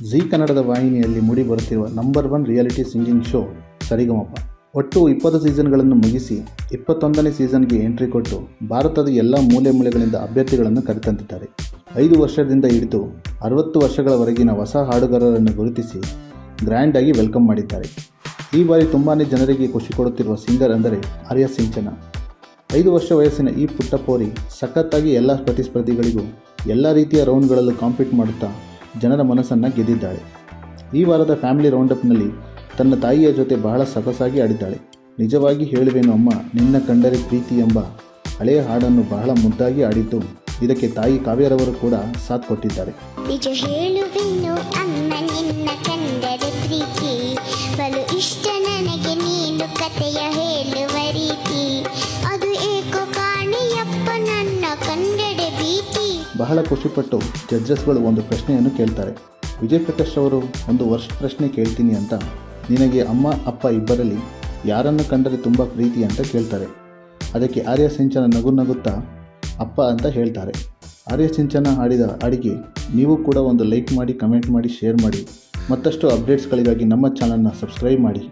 G ಕನ್ನಡದ ವಾಹಿನಿಯಲ್ಲಿ ಮೂಡಿ ಬರುತ್ತಿರುವ number one reality singing show Sarigamapa. ಒಟ್ಟು ಇಪ್ಪತ್ತು ಸೀಸನ್ಗಳನ್ನು ಮುಗಿಸಿ ಇಪ್ಪತ್ತೊಂದನೇ ಸೀಸನ್ಗೆ ಎಂಟ್ರಿ ಕೊಟ್ಟು ಭಾರತದ ಎಲ್ಲ ಮೂಲೆ ಮೂಲೆಗಳಿಂದ ಅಭ್ಯರ್ಥಿಗಳನ್ನು ಕರೆತಂದಿದ್ದಾರೆ. ಐದು ವರ್ಷದಿಂದ ಹಿಡಿದು ಅರವತ್ತು ವರ್ಷಗಳವರೆಗಿನ ಹೊಸ ಹಾಡುಗಾರರನ್ನು ಗುರುತಿಸಿ ಗ್ರ್ಯಾಂಡಾಗಿ ವೆಲ್ಕಮ್ ಮಾಡಿದ್ದಾರೆ. ಈ ಬಾರಿ ತುಂಬಾ ಜನರಿಗೆ ಖುಷಿ ಕೊಡುತ್ತಿರುವ ಸಿಂಗರ್ ಅಂದರೆ ಆರ್ಯ ಸಿಂಚನ. ಐದು ವರ್ಷ ವಯಸ್ಸಿನ ಈ ಪುಟ್ಟ ಪೋರಿ ಸಖತ್ತಾಗಿ ಎಲ್ಲ ಪ್ರತಿಸ್ಪರ್ಧಿಗಳಿಗೂ ಎಲ್ಲ ರೀತಿಯ ರೌಂಡ್ಗಳಲ್ಲೂ ಕಾಂಪೀಟ್ ಮಾಡುತ್ತಾ ಜನರ ಮನಸ್ಸನ್ನು ಗೆದ್ದಿದ್ದಾಳೆ. ಈ ವಾರದ ಫ್ಯಾಮಿಲಿ ರೌಂಡಪ್ನಲ್ಲಿ ತನ್ನ ತಾಯಿಯ ಜೊತೆ ಬಹಳ ಸೊಗಸಾಗಿ ಆಡಿದ್ದಾಳೆ. ನಿಜವಾಗಿ ಹೇಳುವೇನು ಅಮ್ಮ, ನಿನ್ನ ಕಂಡರೆ ಪ್ರೀತಿ ಎಂಬ ಹಳೆಯ ಹಾಡನ್ನು ಬಹಳ ಮುದ್ದಾಗಿ ಆಡಿದ್ದು ಇದಕ್ಕೆ ತಾಯಿ ಕಾವ್ಯರವರು ಕೂಡ ಸಾಥ್ ಕೊಟ್ಟಿದ್ದಾರೆ. ನಿಜ ಹೇಳುವೆನು ಅಮ್ಮ, ನಿನ್ನ ಕಂಡರೆ ಪ್ರೀತಿ. ಬಲು ಇಷ್ಟ ನನಗೆ ನೀನು ಕಥೆಯ ಹೇಳುವ ಬಹಳ ಖುಷಿಪಟ್ಟು ಜಡ್ಜಸ್ಗಳು ಒಂದು ಪ್ರಶ್ನೆಯನ್ನು ಕೇಳ್ತಾರೆ. ವಿಜಯ್ ಪ್ರಕಾಶ್ ಅವರು ಒಂದು ವರ್ಷ ಪ್ರಶ್ನೆ ಕೇಳ್ತೀನಿ ಅಂತ ನಿನಗೆ ಅಮ್ಮ, ಅಪ್ಪ ಇಬ್ಬರಲ್ಲಿ ಯಾರನ್ನು ಕಂಡರೆ ತುಂಬ ಪ್ರೀತಿ ಅಂತ ಕೇಳ್ತಾರೆ. ಅದಕ್ಕೆ ಆರ್ಯ ಸಿಂಚನ ನಗು ನಗುತ್ತಾ, ಅಪ್ಪ ಅಂತ ಹೇಳ್ತಾರೆ. ಆರ್ಯ ಸಿಂಚನ ಆಡಿದ ಅಡಿಗೆ ನೀವು ಕೂಡ ಒಂದು ಲೈಕ್ ಮಾಡಿ, ಕಮೆಂಟ್ ಮಾಡಿ, ಶೇರ್ ಮಾಡಿ. ಮತ್ತಷ್ಟು ಅಪ್ಡೇಟ್ಸ್ಗಳಿಗಾಗಿ ನಮ್ಮ ಚಾನಲ್ನ ಸಬ್ಸ್ಕ್ರೈಬ್ ಮಾಡಿ.